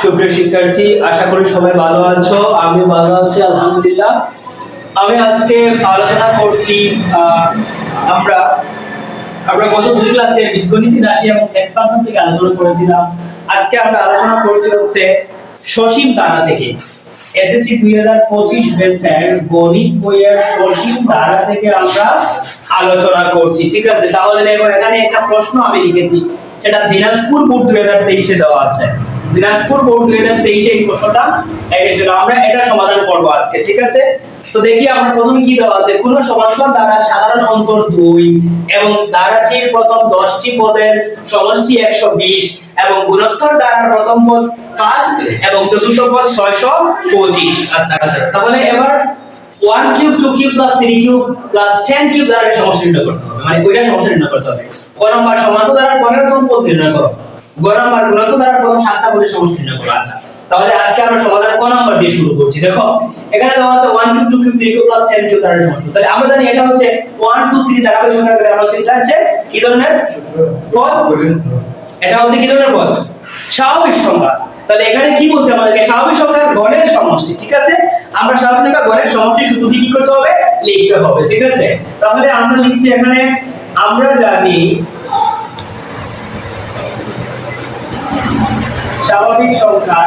সুপ্রিয় শিক্ষার্থী, আশা করি সবাই ভালো আছো আমি ভালো আছি, আলহামদুলিল্লাহ। আমি আজকে আলোচনা করছি আমরা আমরা গত দুই ক্লাসে বীজগণিত রাশি এবং থেকে আলোচনা করেছিলাম। আজকে আমরা আলোচনা করছি হচ্ছে সসীম থেকে। এসএসসি দুই হাজার পঁচিশ গণিত বইয়ের সসীম থেকে আমরা আলোচনা করছি। ঠিক আছে? তাহলে দেখো, এখানে একটা প্রশ্ন আমি লিখেছি। সেটা দিনাজপুর বোর্ড দুই হাজার তেইশে দেওয়া আছে। দিনাজপুর বোর্ড হাজার তেইশে এই প্রশ্নটা এর জন্য। আমরা এটা সমাধান করব আজকে, ঠিক আছে? তো দেখি আমরা প্রথমে কি দেওয়া আছে। কোন সমান্তর দ্বারা সাধারণ অন্তর দুই এবং দ্বারাটির প্রথম দশটি পদের সমষ্টি একশো বিশ এবং গুণোত্তর দ্বারা প্রথম পদ পাঁচ এবং চতুর্থ পদ ছয়শো পঁচিশ। আচ্ছা আচ্ছা। তাহলে এবার one cube two cube plus three cube plus ten cube দ্বারা সমস্যা নির্ণয় করতে হবে। মানে ওইটা সমস্যা নির্ণয় করতে হবে? ক নম্বর সমান্তর দ্বারা পনেরোতম পদ নির্ণয় করো। গ নম্বর গুণোত্তর দ্বারা প্রথম সাতটা আচ্ছা। তাহলে আজকে আমরা সমাধান ক নাম্বার দিয়ে শুরু করছি, দেখো? এখানে দেওয়া আছে 1 cube 2 cube 3 cube plus 10 cube দ্বারা সমষ্টি তাহলে আমরা জানি এটা হচ্ছে 1 2 3 ধারাবাহিক সংখ্যা করে আমরা কি ধরনের? পদ। এটা হচ্ছে কি ধরনের পদ? স্বাভাবিক সংখ্যা। তাহলে এখানে কি বলছে আমাদেরকে? স্বাভাবিক সংখ্যার সমষ্টি, ঠিক আছে? আমরা স্বাভাবিক সংখ্যার গণের সমষ্টি দিয়ে কি করতে হবে? লিখতে হবে, ঠিক আছে? তাহলে আমরা লিখছি এখানে, আমরা জানি স্বাভাবিক সংখ্যা।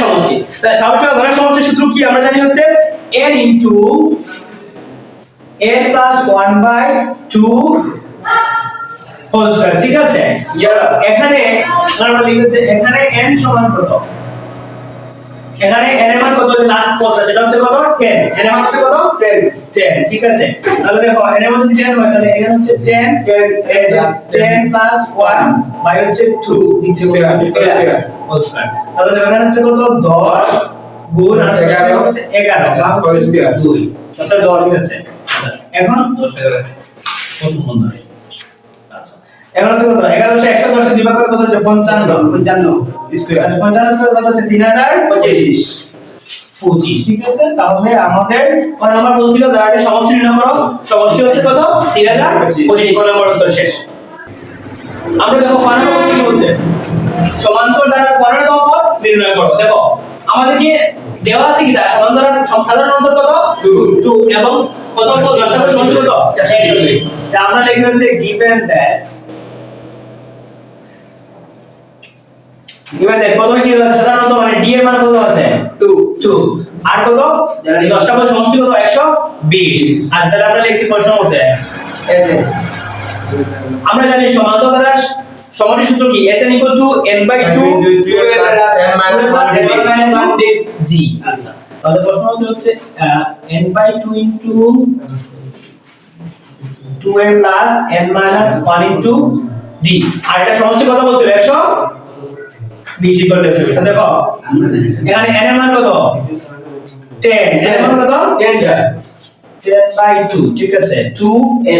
সমষ্টি। তাহলে স্বাভাবিক সংখ্যা সমষ্টির সূত্র কি? আমরা জানি হচ্ছে n into n plus 1 by 2 whole ঠিক আছে? এখানে, আমরা লিখেছে এখানে n সমান কত? এখানে এর মান কত? লাস্ট পদটা সেটা হচ্ছে কত? 10 n এর মান হচ্ছে কত? 10 10 ঠিক আছে? তাহলে দেখো এর মান যদি 10 হয় তাহলে এখানে হচ্ছে 10 10 10 প্লাস 1 বাই হচ্ছে 2 দ্বিতীয় স্কয়ার তাহলে দেখো এখানে হচ্ছে কত? 10 গুণ আর 11 হচ্ছে 11 ভাগ হচ্ছে 2 আচ্ছা 10 ঠিক আছে? আচ্ছা এখন 10 11 প্রথম বন্ধনী আচ্ছা হচ্ছে কত? 11 একশো দশ বিভাগ করে কত হচ্ছে? পঞ্চান্ন। পঞ্চান্ন স্কোয়ার পঞ্চান্ন স্কোয়ার কত হচ্ছে? তিন হাজার পঁচিশ। পঁচিশ ঠিক আছে? তাহলে আমাদের কয় নাম্বার বলছিল? দাঁড়াতে সমষ্টি নির্ণয় করো। সমষ্টি হচ্ছে কত? তিন হাজার পঁচিশ। কয় নাম্বার উত্তর শেষ। আমরা দেখো কয় নাম্বার কি বলছে? সমান্তর দ্বারা পনেরোতম পদ নির্ণয় করো। দেখো আমাদেরকে দেওয়া আছে কি তার সমান্তর সাধারণ অন্তর কত? টু। টু। এবং প্রথম পদ দশটা পদ সমষ্টি কত? আমরা লিখে হচ্ছে গিভেন দ্যাট এবার দেখ প্রথমে কি আছে? সাধারণত মানে ডি এর মান কত আছে? 2 2 আর কত? জানি 10টা পদ সমষ্টি কত? 120 আর তাহলে আমরা লিখছি প্রশ্ন মধ্যে আমরা জানি সমান্তর দ্বারা সমষ্টি সূত্র কি? Sn n by 2 n minus 1 d g আচ্ছা তাহলে প্রশ্ন হচ্ছে n by 2 into 2n plus n minus 1 into d আর এটা সমষ্টি কত বলছিল? 100 ইকুয়াল টু একশো দেখো। এখানে n এর মান কত? 10 n এর মান কত 10 10 বাই 2 ঠিক আছে? 2 a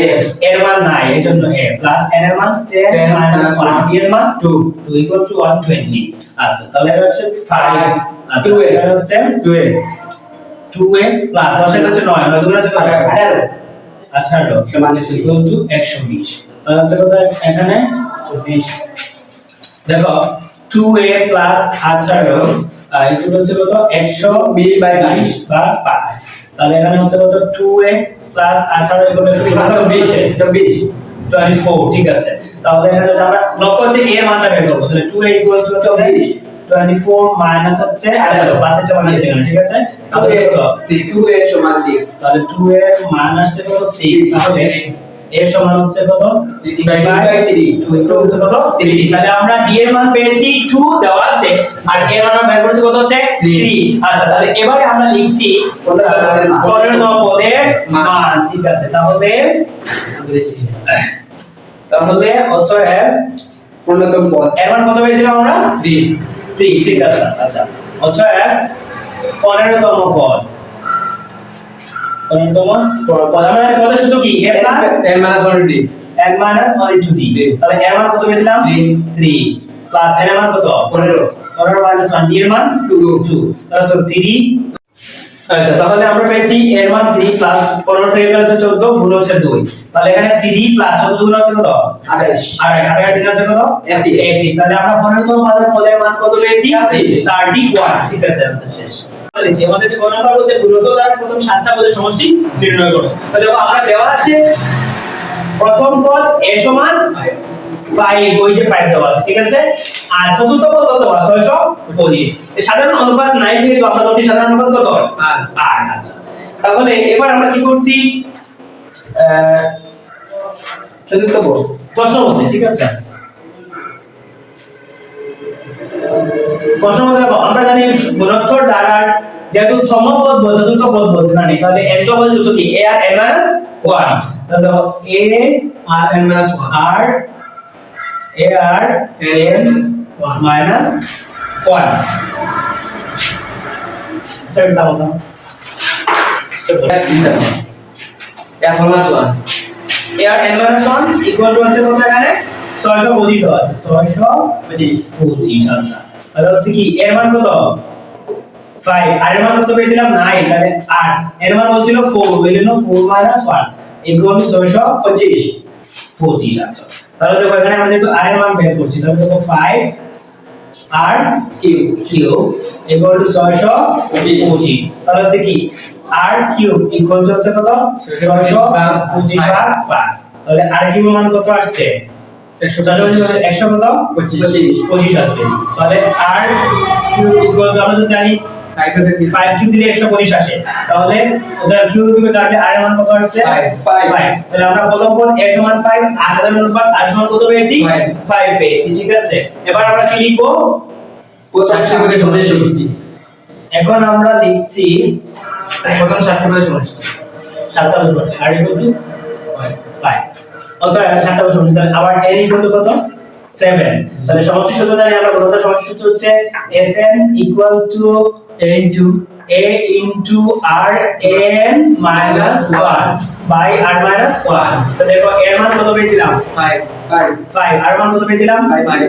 এর মান নাই এর জন্য a প্লাস n এর মান 10 10 মাইনাস 1 এর মান 2 2 ইকুয়াল টু 120 আচ্ছা তাহলে এটা হচ্ছে 5 আচ্ছা 2a এটা হচ্ছে 2a 2a প্লাস 10 এটা হচ্ছে 9 9 দুগুণ হচ্ছে কত? 18 আচ্ছা সমান 120 ইকুয়াল টু 120 তাহলে হচ্ছে কত? এখানে 24 দেখো 2a প্লাস 18 আর ইকুয়াল হচ্ছে কত? 120 বাই 20 বা 5 তাহলে এখানে হচ্ছে কত? 2a প্লাস 18 ইকুয়াল টু 20 24 24 ঠিক আছে। তাহলে এখানে হচ্ছে আমরা লক্ষ্য হচ্ছে a এর মানটা বের করব। তাহলে 2a ইকুয়াল টু 24 24 মাইনাস হচ্ছে 18 প্লাস এটা মাইনাস এটা ঠিক আছে? তাহলে কত? 2a সমান 6 তাহলে 2 এর মান আসছে কত? 6 তাহলে এর সমান হচ্ছে কত? 6/3 2 ইকুয়াল টু কত? 3 তাহলে আমরা d এর মান পেয়েছি 2 দেওয়া আছে। আর এর মান বের করেছি কত হচ্ছে? 3 আচ্ছা তাহলে এবারে আমরা লিখছি পনেরো পদের মান। 15 পদের ঠিক আছে তাহলে তাহলে অতএব পূর্ণতম পদ। এর মান কত পেয়েছিলাম আমরা? 3 3 ঠিক আছে। আচ্ছা অতএব 15 তম পদ। 15 তম পদ আমরা জানি পদের সূত্র কি a plus n minus 1 d n minus 1 into d তাহলে এর মান কত পেয়েছিলাম Three. 3 প্লাস n এর মান কত 15 15 minus 1 d এর মান 2 2 তাহলে তো 3 আচ্ছা তাহলে আমরা পেয়েছি এর মান 3 প্লাস 15 থেকে গেল হচ্ছে 14 গুণ হচ্ছে 2 তাহলে এখানে 3 প্লাস 14 গুণ হচ্ছে কত আঠাশ আর আর আর তিন হচ্ছে কত 31 31 তাহলে আমরা পনেরোতম পদের পদের মান কত পেয়েছি 31 31 ঠিক আছে आंसर শেষ বলেছি আমাদের যে গণনা করব যে গুণিত দ্বারা প্রথম সাতটা পদের সমষ্টি নির্ণয় করো। তো দেখো, আমরা দেওয়া আছে, প্রথম পদ a সমান 5 ওই যে 5 দেওয়া আছে, ঠিক আছে? আর চতুর্থ পদ কত দেওয়া? আছে 620 সাধারণ অনুপাত নাই, যেহেতু আমরা ধরছি সাধারণ অনুপাত কত হয়? 8 আচ্ছা। তাহলে এবার আমরা কি করছি? চতুর্থ পদ। প্রশ্ন মতে, ঠিক আছে? প্রশ্ন দেখো, আমরা জানি গুণোত্তর দ্বারার যেহেতু তম পদ বল চতুর্থ পদ বলছে না তাহলে এন তো বলছে সূত্র কি? A r n minus one তাহলে দেখো a r n minus one R a r n minus one step দাও দাও step f minus one a r n minus one equal to কত এখানে? আছে। আচ্ছা। তাহলে হচ্ছে কি এর মান কত? ফাইভ আর এর মান কত পেয়েছিলাম? নাইন তাহলে আট। এর মান ফোর ওই জন্য four minus one equal to ছয়শো পঁচিশ। পঁচিশ আচ্ছা। তাহলে দেখো এখানে আমরা যেহেতু আর এর মান বের করছি তাহলে দেখো ফাইভ আর কিউ কিউ ইকুয়াল টু ছয়শো পঁচিশ। পঁচিশ। তাহলে হচ্ছে কি আর কিউ ইকুয়াল টু হচ্ছে কত? ছয়শো ভাগ পঁচিশ পাঁচ। ভাগ পাঁচ। তাহলে আর কিউ মান কত আসছে? একশো একশো কত? পঁচিশ। পঁচিশ আসবে। তাহলে আর আমরা তো জানি ফাইভ কিউ দিলে একশো পঁচিশ আসে। তাহলে ওদের কিউ দিবে তাহলে আর মান কত আসছে? Five. Five. ফাইভ তাহলে আমরা প্রথম পদ এ সমান ফাইভ আর হাজার অনুপাত আর সমান কত পেয়েছি? ফাইভ পেয়েছি ঠিক আছে? এবার আমরা কি লিখব? ষাটটি পদে এখন আমরা লিখছি প্রথম পদে সমষ্টি সাতটা আর ইকুয়াল টু ফাইভ অথবা সাতটা বছর আবার n ইকুয়াল টু কত? 7 তাহলে সমষ্টি সূত্র জানি আমরা প্রথম সমষ্টি সূত্র হচ্ছে sn equal to a into a into r n minus 1 by r minus 1 তো দেখো এর মান কত পেয়েছিলাম? ফাইভ ফাইভ 5 আর মান কত পেয়েছিলাম? ফাইভ ফাইভ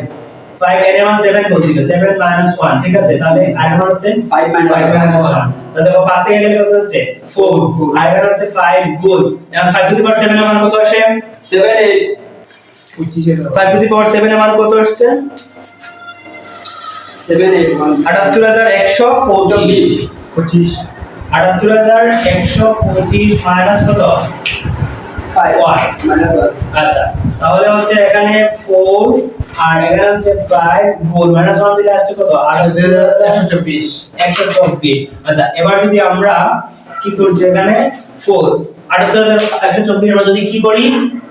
5 এর মান 7 বলছিল 7 minus 1 ঠিক আছে? তাহলে আর মান হচ্ছে ফাইভ মাইনাস 5 minus 1 তো দেখো 5 থেকে গেলে কত হচ্ছে? 4 আর এর হচ্ছে 5 গুণ এখন 5 টু দি পাওয়ার 7 এর মান কত আসে? সেভেন এইট পঁচিশে 5 টু দি পাওয়ার 7 এর মান কত আসছে? সেভেন এইট ওয়ান 78125 পঁচিশ। আটাত্তর হাজার একশো পঁচিশ মাইনাস কত? আচ্ছা তাহলে হচ্ছে এখানে ফোর আর এখানে হচ্ছে ফাইভ গুণ মাইনাস ওয়ান দিলে আসছে কত? একশো চব্বিশ। একশো চব্বিশ। আচ্ছা এবার যদি আমরা কি করছি এখানে? ফোর আটাত্তর একশো চব্বিশ আমরা যদি কি করি?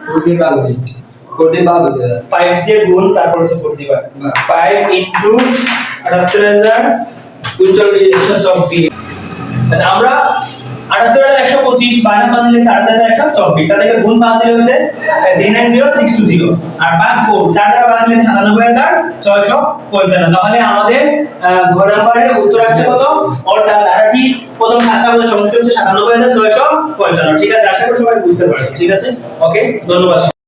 ফোরটি বাদ দিই ফোরটি বাদ হতে ফাইভ দিয়ে গুণ তারপর হচ্ছে ফোরটি বার বাহ। ফাইভ ইন্টু আটাত্তর হাজার উনচল্লিশ একশো চব্বিশ। আচ্ছা আমরা সাতানব্বই হাজার ছয়শো পঞ্চান্ন। তাহলে আমাদের ঘর উত্তর কত? অর্থাৎ প্রথম সাতটা হচ্ছে সাতানব্বই হাজার ছয়শো পঞ্চান্ন। ঠিক আছে? আশা করি সবাই বুঝতে পারছি। ঠিক আছে? ওকে ধন্যবাদ।